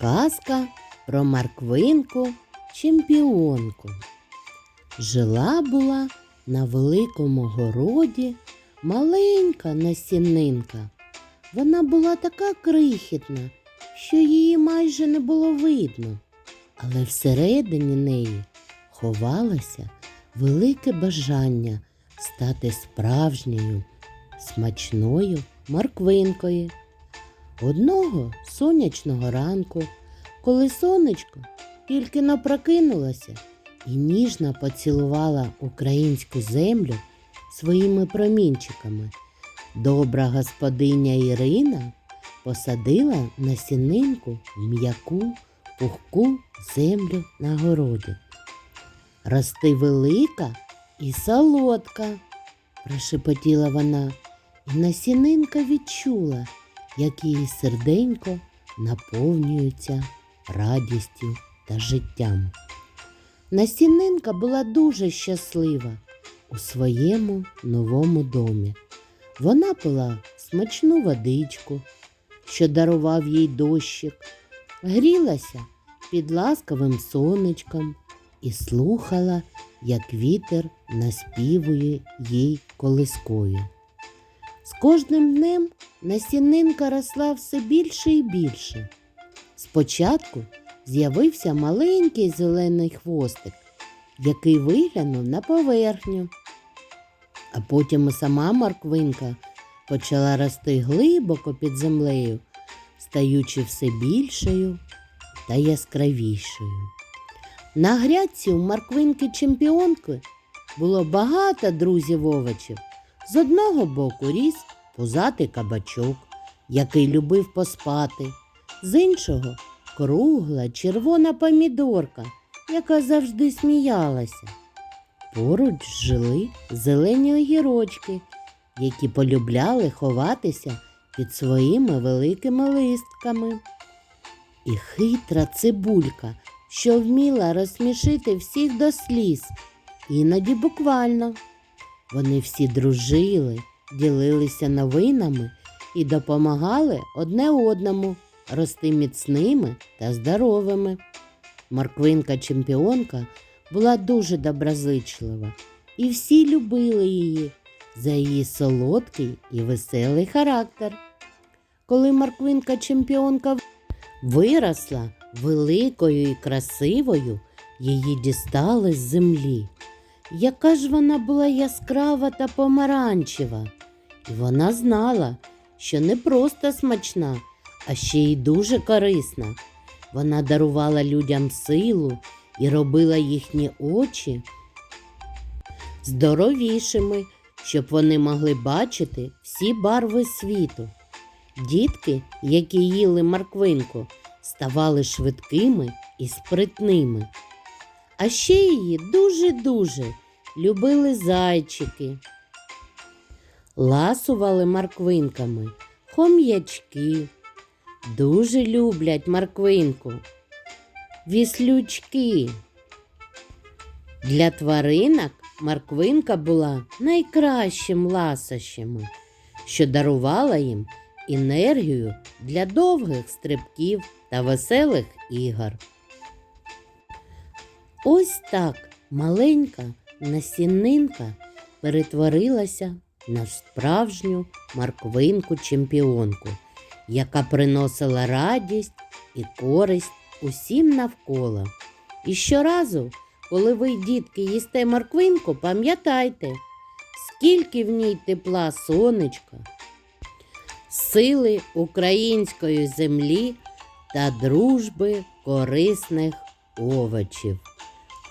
Казка про Марквинку чемпіонку. Жила була на великому городі маленька насінинка. Вона була така крихітна, що її майже не було видно, але всередині неї ховалося велике бажання стати справжньою, смачною морквинкою. Одного сонячного ранку, коли сонечко тільки напрокинулося і ніжно поцілувала українську землю своїми промінчиками, добра господиня Ірина посадила насінинку в м'яку пухку землю на городі. Рости велика і солодка, прошепотіла вона, і насінинка відчула, як її серденько наповнюється радістю та життям. Насінинка була дуже щаслива у своєму новому домі. Вона пила смачну водичку, що дарував їй дощик, грілася під ласкавим сонечком і слухала, як вітер наспівує їй колискою. З кожним днем насінинка росла все більше і більше. Спочатку з'явився маленький зелений хвостик, який виглянув на поверхню. А потім і сама морквинка почала рости глибоко під землею, стаючи все більшою та яскравішою. На грядці у морквинки чемпіонки було багато друзів овочів. З одного боку ріс пузатий кабачок, який любив поспати, з іншого кругла червона помідорка, яка завжди сміялася. Поруч жили зелені огірочки, які полюбляли ховатися під своїми великими листками. І хитра цибулька, що вміла розсмішити всіх до сліз, іноді буквально. Вони всі дружили, ділилися новинами і допомагали одне одному рости міцними та здоровими. Морквинка чемпіонка була дуже доброзичлива, і всі любили її за її солодкий і веселий характер. Коли морквинка чемпіонка виросла великою і красивою, її дістали з землі. Яка ж вона була яскрава та помаранчева, і вона знала, що не просто смачна, а ще й дуже корисна. Вона дарувала людям силу і робила їхні очі здоровішими, щоб вони могли бачити всі барви світу. Дітки, які їли морквинку, ставали швидкими і спритними. А ще її дуже-дуже любили зайчики. Ласували морквинками хом'ячки. Дуже люблять морквинку. Віслючки. Для тваринок морквинка була найкращим ласощами, що дарувала їм енергію для довгих стрибків та веселих ігор. Ось так маленька насінинка перетворилася на справжню морквинку чемпіонку, яка приносила радість і користь усім навколо. І щоразу, коли ви, дітки, їсте морквинку, пам'ятайте, скільки в ній тепла сонечка, сили української землі та дружби корисних овочів.